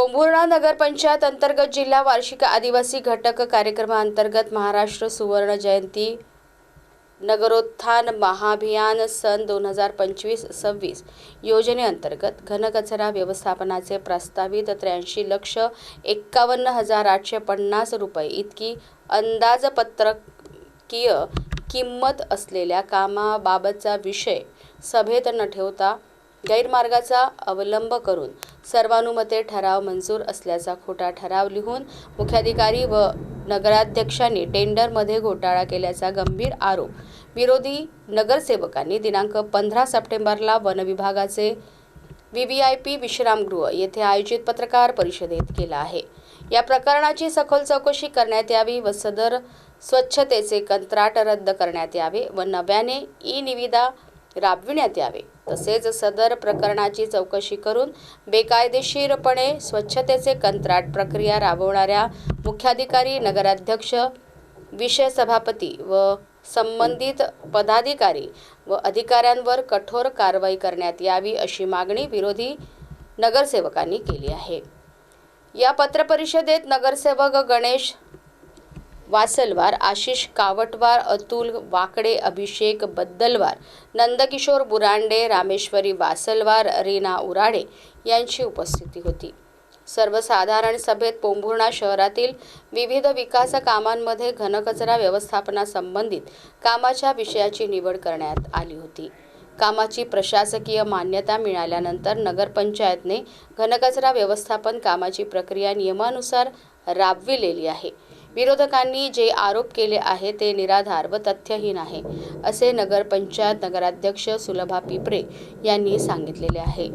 पोंभुर्णा नगरपंचायत अंतर्गत जिल्हा वार्षिक आदिवासी घटक कार्यक्रमाअंतर्गत महाराष्ट्र सुवर्ण जयंती नगरोत्थान महाभियान सन दोन हजार पंचवीस सव्वीस योजनेअंतर्गत घनकचरा व्यवस्थापनाचे प्रस्तावित त्र्याऐंशी लक्ष एक्कावन्न हजार आठशे पन्नास रुपये इतकी अंदाजपत्रकीय किंमत असलेल्या कामाबाबतचा विषय सभेत न ठेवता गैरमार्गाचा अवलंब करून सर्वानुमते ठराव मंजूर असल्याचा खोटा ठराव लिहून मुख्याधिकारी व नगराध्यक्षांनी टेंडरमध्ये घोटाळा केल्याचा गंभीर आरोप. विरोधी नगरसेवकांनी दिनांक पंधरा सप्टेंबरला वनविभागाचे व्ही व्ही आय पी विश्रामगृह येथे आयोजित पत्रकार परिषदेत केला आहे. या प्रकरणाची सखोल चौकशी करण्यात यावी व सदर स्वच्छतेचे कंत्राट रद्द करण्यात यावे व नव्याने ई निविदा राबविण्यात यावे. तसेच सदर प्रकरणाची चौकशी करून बेकायदेशीरपणे स्वच्छतेचे कंत्राट प्रक्रिया राबवणाऱ्या मुख्याधिकारी नगराध्यक्ष विषय सभापती व संबंधित पदाधिकारी व अधिकाऱ्यांवर कठोर कारवाई करण्यात यावी अशी मागणी विरोधी नगरसेवकांनी केली आहे. या पत्रपरिषदेत नगरसेवक गणेश वासलवार आशिष कावटवार अतुल वाकडे अभिषेक बद्दलवार नंदकिशोर बुरांडे रामेश्वरी वासलवार रीना उराडे यांची उपस्थिती होती. सर्वसाधारण सभेत पोंभुर्णा शहरातील विविध विकास कामांमध्ये घनकचरा व्यवस्थापनासंबंधित कामाच्या विषयाची निवड करण्यात आली होती. कामाची प्रशासकीय मान्यता मिळाल्यानंतर नगरपंचायतने घनकचरा व्यवस्थापन कामाची प्रक्रिया नियमानुसार राबविलेली आहे. विरोधकांनी जे आरोप केले आहे ते निराधार व तथ्यहीन आहे असे नगरपंचायत नगराध्यक्ष सुलभा पिपरे यांनी सांगितलेले आहे.